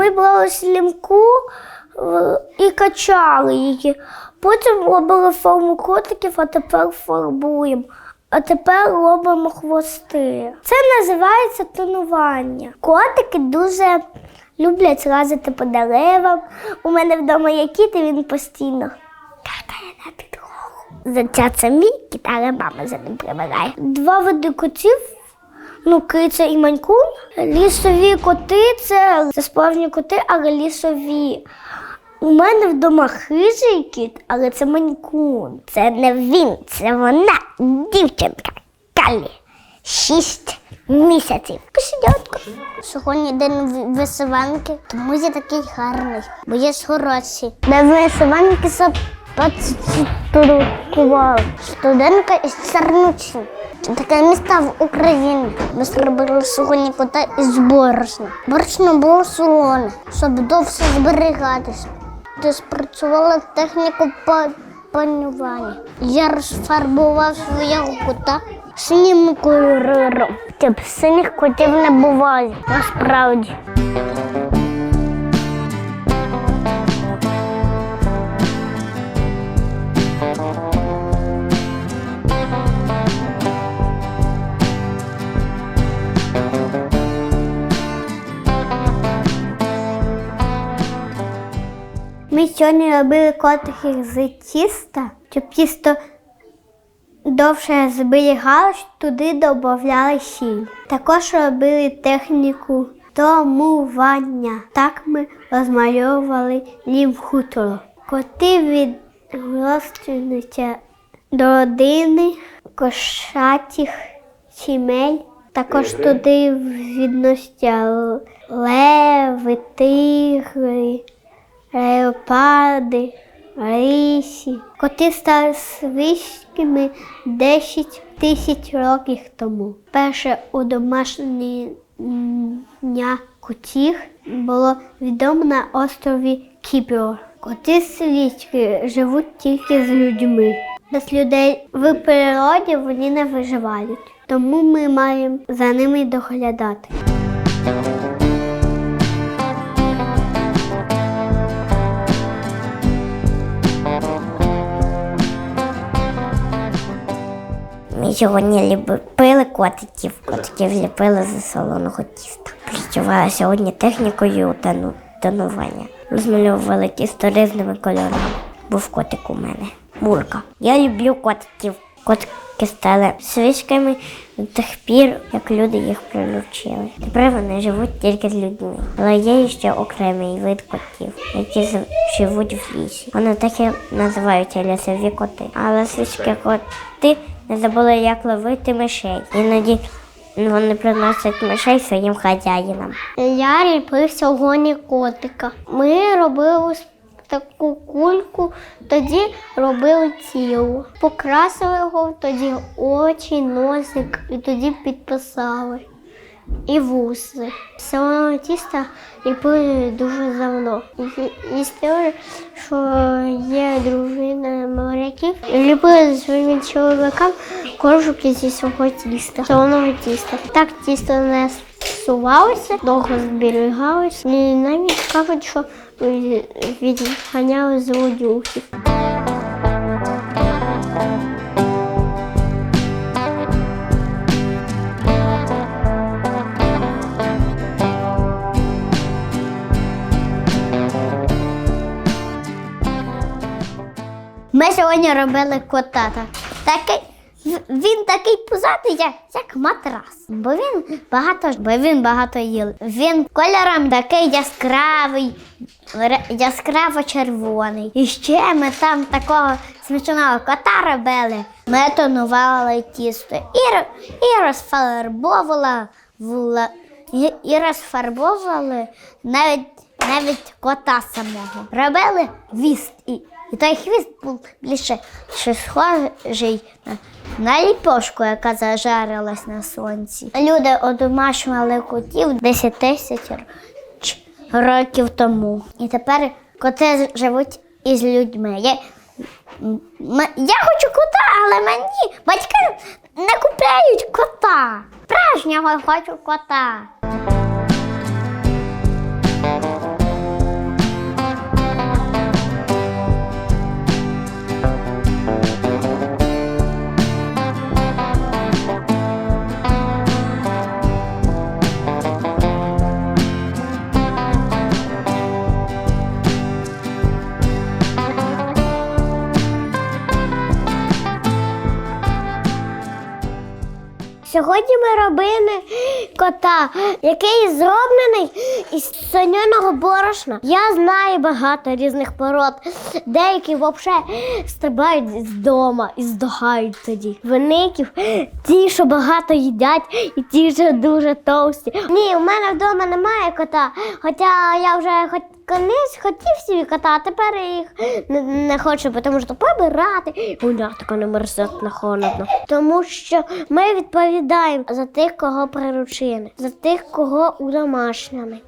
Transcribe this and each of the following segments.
Ми брали слімку е, і качали її. Потім робили форму котиків, а тепер фарбуємо. А тепер робимо хвости. Це називається тонування. Котики дуже люблять лазити по деревам. У мене вдома є кіт, і він постійно каркає на підлогу. Заття це мій кіт, але мама за ним прибирає. Два види котів. Ну, киця і манькун. Лісові коти це, це справжні коти, але лісові. У мене вдома хижий кіт, але це манькун. Це не він, це вона, дівчинка. Калі. Шість місяців. Посидятка. Сьогодні день в- вишиванки, тому я такий гарний, бо є ж хороші. На вишиванки започаткувала студентка із Чернучин. Таке місто в Україні. Ми зробили сьогодні кота із борошна. Борошно було солоне, щоб довше зберігатися. Ти спрацювала техніку па- панювання. Я розфарбував свого кота синім кольором. Тип синіх котів не буває, насправді. Ми сьогодні робили котики з тіста, щоб тісто довше зберігалось, туди додавали сіль. Також робили техніку томування. Так ми розмальовували лім хутро. Коти відростуються до родини кошатих сімей. Також туди відносяться леви, тигри, леопарди, рисі. Коти стали свійськими 10 тисяч років тому. Перше удомашнення котів було відомо на острові Кіпіор. Коти свічки живуть тільки з людьми. Без людей в природі вони не виживають. Тому ми маємо за ними доглядати. Сьогодні ліпили котиків. Котиків ліпили з солоного тіста. Працювала сьогодні технікою тону- тонування. Розмальовували тісто різними кольорами. Був котик у мене. Мурка. Я люблю котиків. Котики стали свічками з тих пір, як люди їх приручили. Тепер вони живуть тільки з людьми. Але є ще окремий вид котів, які живуть в лісі. Вони так і називаються лісові коти. Але свічки коти не забули, як ловити мишей. Іноді вони приносять мишей своїм хазяїнам. Я ліпив сьогодні котика. Ми робили таку кульку, тоді робили тіло. Покрасили його, тоді очі, носик, і тоді підписали. І вуси. Солоного тіста ліпили дуже давно. І, що є дружина моряків, ліпили своїм чоловікам коржики зі свого тіста, солоного тіста. Так тісто не псувалося, довго зберігалося. І навіть кажуть, що е, відганяли злодюхів. Ми сьогодні робили кота. Такий, він такий пузатий, як, як матрас. Бо він багато, бо він багато їв. Він кольором такий яскравий, яскраво червоний. І ще ми там такого смішного кота робили. Ми тонували тісто і, і розфарбовували і, і розфарбовували навіть навіть кота самого. Робили хвіст. І, і той хвіст був більше що схожий на, на ліпошку, яка зажарилась на сонці. Люди одомашували котів 10 тисяч років тому. І тепер коти живуть із людьми. Я, я хочу кота, але мені батьки не купляють кота. Справжнього хочу кота. Сьогодні ми робили кота, який зроблений із соняного борошна. Я знаю багато різних пород. Деякі взагалі стрибають з дома і здогають тоді. Великі, ті, що багато їдять, і ті, що дуже товсті. Ні, у мене вдома немає кота. Хоча я вже хоч колись хотів собі кота, а тепер я їх не, не хочу, тому що побирати. Гуля така не мерзотно холодно. Тому що ми відповідаємо за тих, кого приручили, за тих, кого удомашнили.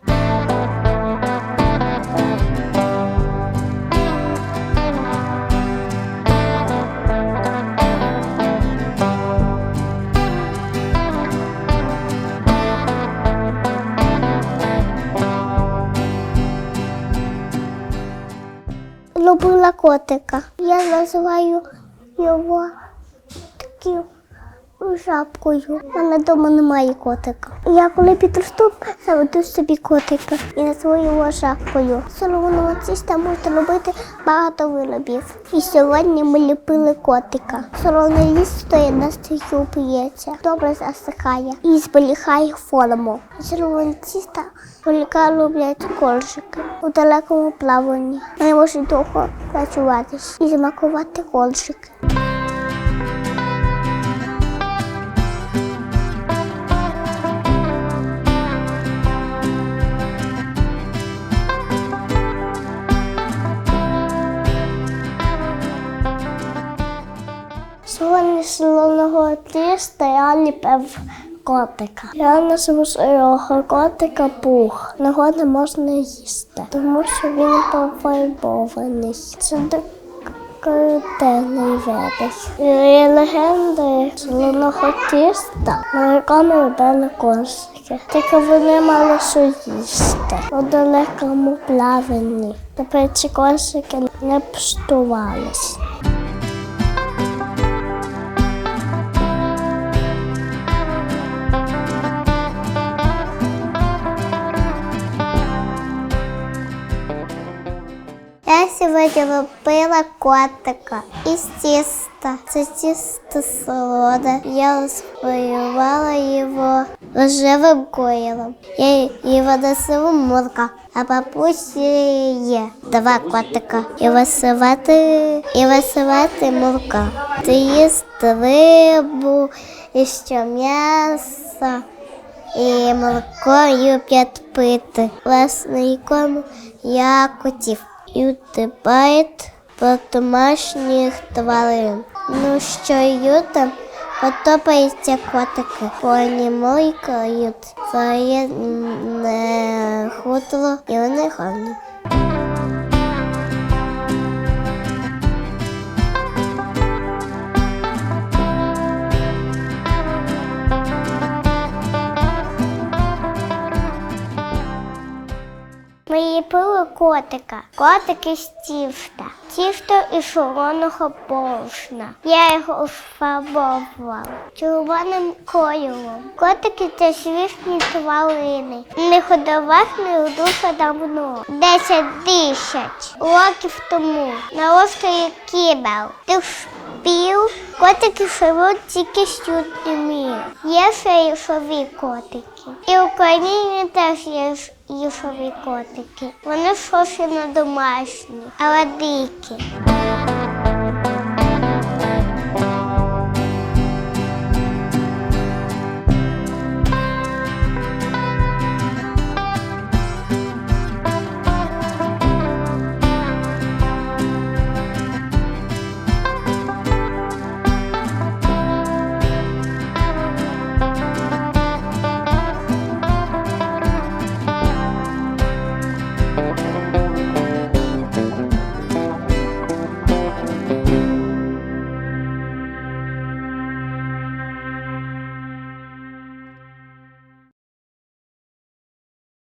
Котика. Я називаю його таким жабкою. У мене вдома немає котика. Я коли підросту, заведу собі котика і назву його жабкою. Солоного тіста можна робити багато виробів. І сьогодні ми ліпили котика. Солоне лісто на стою п'ється, добре засихає і зберігає форму. Солоне тіста Поліка люблять коржики у далекому плаванні. Вони можуть довго працюватись і замакувати коржики. Я ліпив котика. Я назву свого котика пух. Його не можна їсти, тому що він пофарбований. Це декоративний видиш. І легенди солоного тіста, на якому робили кошики. Тільки вони мали що їсти у далекому плаванні. Тепер ці кошики не пштувались. Сьогодні робила котика із тіста. Це тісто солоне. Я розпаювала його рожевим коїлом. Я його носила мурка, а бабусі є два котика. І висивати, і висивати мурка. Ти їсти рибу, і м'ясо. І молоко люблять пити. Власне, корм я котів. І утипають про домашніх тварин. Ну що юта? Потопається котики. Вони мойкають, своє не хутло і вони гарні. Котика. Котик із тіфта. Тіфто із солоного повшна. Я його розфарбовувала червоним кольором. Котики це свіжні тварини. Не ходовах дуже давно. Десять тисяч років тому на острові Кібел. Тих шпіл котики живуть тільки сюди. Є ще іншові котики. І в Україні теж є ж котики. Вони зовсім не домашні, але дикі.